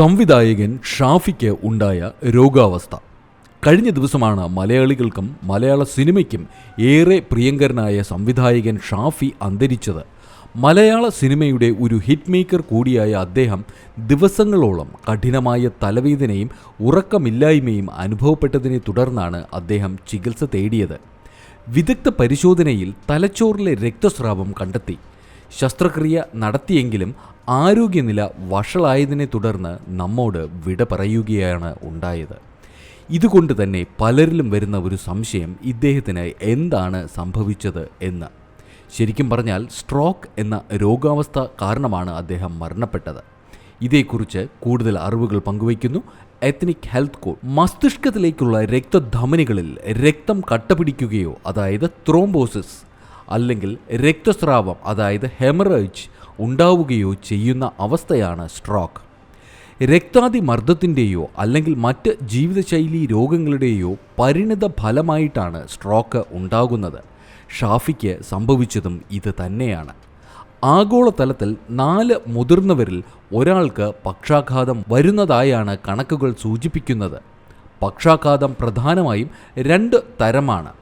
സംവിധായകൻ ഷാഫിക്ക് ഉണ്ടായ രോഗാവസ്ഥ. കഴിഞ്ഞ ദിവസമാണ് മലയാളികൾക്കും മലയാള സിനിമയ്ക്കും ഏറെ പ്രിയങ്കരനായ സംവിധായകൻ ഷാഫി അന്തരിച്ചത്. മലയാള സിനിമയുടെ ഒരു ഹിറ്റ് മേക്കർ കൂടിയായ അദ്ദേഹം ദിവസങ്ങളോളം കഠിനമായ തലവേദനയും ഉറക്കമില്ലായ്മയും അനുഭവപ്പെട്ടതിനെ തുടർന്നാണ് അദ്ദേഹം ചികിത്സ തേടിയത്. വിദഗ്ധ പരിശോധനയിൽ തലച്ചോറിലെ രക്തസ്രാവം കണ്ടെത്തി. ശസ്ത്രക്രിയ നടത്തിയെങ്കിലും ആരോഗ്യനില വഷളായതിനെ തുടർന്ന് നമ്മോട് വിട പറയുകയാണ് ഉണ്ടായത്. ഇതുകൊണ്ട് തന്നെ പലരിലും വരുന്ന ഒരു സംശയം ഇദ്ദേഹത്തിന് എന്താണ് സംഭവിച്ചത് എന്ന്. ശരിക്കും പറഞ്ഞാൽ സ്ട്രോക്ക് എന്ന രോഗാവസ്ഥ കാരണമാണ് അദ്ദേഹം മരണപ്പെട്ടത്. ഇതേക്കുറിച്ച് കൂടുതൽ അറിവുകൾ പങ്കുവയ്ക്കുന്നു എത്നിക് ഹെൽത്ത് കോഡ് മസ്തിഷ്കത്തിലേക്കുള്ള രക്തധമനികളിൽ രക്തം കട്ടപിടിക്കുകയോ അതായത് ത്രോംബോസിസ് അല്ലെങ്കിൽ രക്തസ്രാവം അതായത് ഹെമറേജ് ഉണ്ടാവുകയോ ചെയ്യുന്ന അവസ്ഥയാണ് സ്ട്രോക്ക്. രക്താതിമർദ്ദത്തിന്റെയോ അല്ലെങ്കിൽ മറ്റ് ജീവിതശൈലി രോഗങ്ങളുടെയോ പരിണിത ഫലമായിട്ടാണ് സ്ട്രോക്ക് ഉണ്ടാകുന്നത്. ഷാഫിക്ക് സംഭവിച്ചതും ഇത് തന്നെയാണ്. ആഗോളതലത്തിൽ നാല് മുതിർന്നവരിൽ ഒരാൾക്ക് പക്ഷാഘാതം വരുന്നതായാണ് കണക്കുകൾ സൂചിപ്പിക്കുന്നത്. പക്ഷാഘാതം പ്രധാനമായും രണ്ട് തരമാണ്.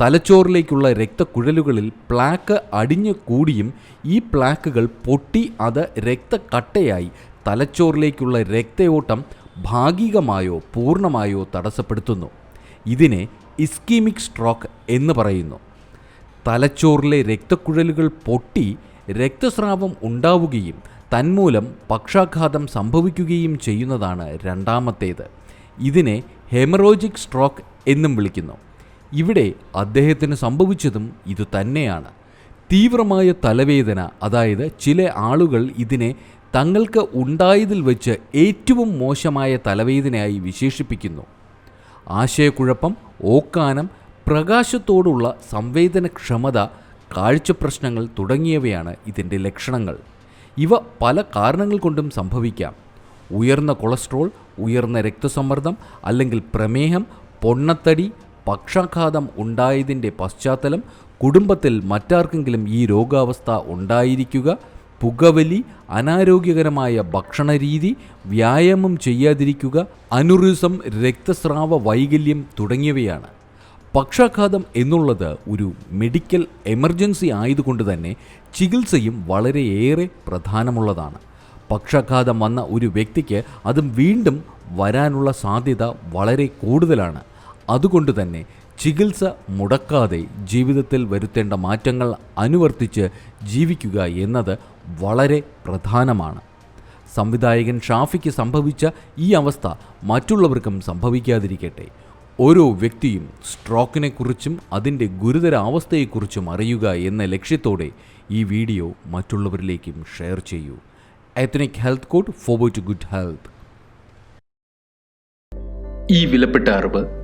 തലച്ചോറിലേക്കുള്ള രക്തക്കുഴലുകളിൽ പ്ലാക്ക് അടിഞ്ഞു കൂടിയും ഈ പ്ലാക്കുകൾ പൊട്ടി അത് രക്തക്കട്ടയായി. തലച്ചോറിലേക്കുള്ള രക്തയോട്ടം ഭാഗികമായോ പൂർണമായോ തടസ്സപ്പെടുത്തുന്നു. ഇതിനെ ഇസ്കീമിക് സ്ട്രോക്ക് എന്ന് പറയുന്നു. തലച്ചോറിലെ രക്തക്കുഴലുകൾ പൊട്ടി രക്തസ്രാവം ഉണ്ടാവുകയും തന്മൂലം പക്ഷാഘാതം സംഭവിക്കുകയും ചെയ്യുന്നതാണ് രണ്ടാമത്തേത്. ഇതിനെ ഹെമറോജിക് സ്ട്രോക്ക് എന്നും വിളിക്കുന്നു. ഇവിടെ അദ്ദേഹത്തിന് സംഭവിച്ചതും ഇതുതന്നെയാണ് തീവ്രമായ തലവേദന അതായത് ചില ആളുകൾ ഇതിനെ തങ്ങൾക്ക് ഉണ്ടായതിൽ വെച്ച് ഏറ്റവും മോശമായ തലവേദനയായി വിശേഷിപ്പിക്കുന്നു. ആശയക്കുഴപ്പം ഓക്കാനം പ്രകാശത്തോടുള്ള സംവേദനക്ഷമത കാഴ്ചപ്രശ്നങ്ങൾ തുടങ്ങിയവയാണ് ഇതിന്റെ ലക്ഷണങ്ങൾ. ഇവ പല കാരണങ്ങൾ കൊണ്ടും സംഭവിക്കാം. ഉയർന്ന കൊളസ്ട്രോൾ ഉയർന്ന രക്തസമ്മർദ്ദം അല്ലെങ്കിൽ പ്രമേഹം പൊണ്ണത്തടി പക്ഷാഘാതം ഉണ്ടായതിന്റെ പശ്ചാത്തലം കുടുംബത്തിൽ മറ്റാർക്കെങ്കിലും ഈ രോഗാവസ്ഥ ഉണ്ടായിരിക്കുക. പുകവലി അനാരോഗ്യകരമായ ഭക്ഷണരീതി വ്യായാമം ചെയ്യാതിരിക്കുക അനുറിസം രക്തസ്രാവ വൈകല്യം തുടങ്ങിയവയാണ്. പക്ഷാഘാതം എന്നുള്ളത് ഒരു മെഡിക്കൽ എമർജൻസി ആയതുകൊണ്ട് തന്നെ ചികിത്സയും വളരെയേറെ പ്രധാനമുള്ളതാണ്. പക്ഷാഘാതം വന്ന ഒരു വ്യക്തിക്ക് അതും വീണ്ടും വരാനുള്ള സാധ്യത വളരെ കൂടുതലാണ്. അതുകൊണ്ട് തന്നെ ചികിത്സ മുടക്കാതെ ജീവിതത്തിൽ വരുത്തേണ്ട മാറ്റങ്ങൾ അനുവർത്തിച്ച് ജീവിക്കുക എന്നത് വളരെ പ്രധാനമാണ്. സംവിധായകൻ ഷാഫിക്ക് സംഭവിച്ച ഈ അവസ്ഥ മറ്റുള്ളവർക്കും സംഭവിക്കാതിരിക്കട്ടെ. ഓരോ വ്യക്തിയും സ്ട്രോക്കിനെക്കുറിച്ചും അതിന്റെ ഗുരുതര അവസ്ഥയെക്കുറിച്ചും അറിയുക എന്ന ലക്ഷ്യത്തോടെ ഈ വീഡിയോ മറ്റുള്ളവരിലേക്കും ഷെയർ ചെയ്യൂ. Ethnic health code forward to good health ഈ വിലപ്പെട്ട അറിവ്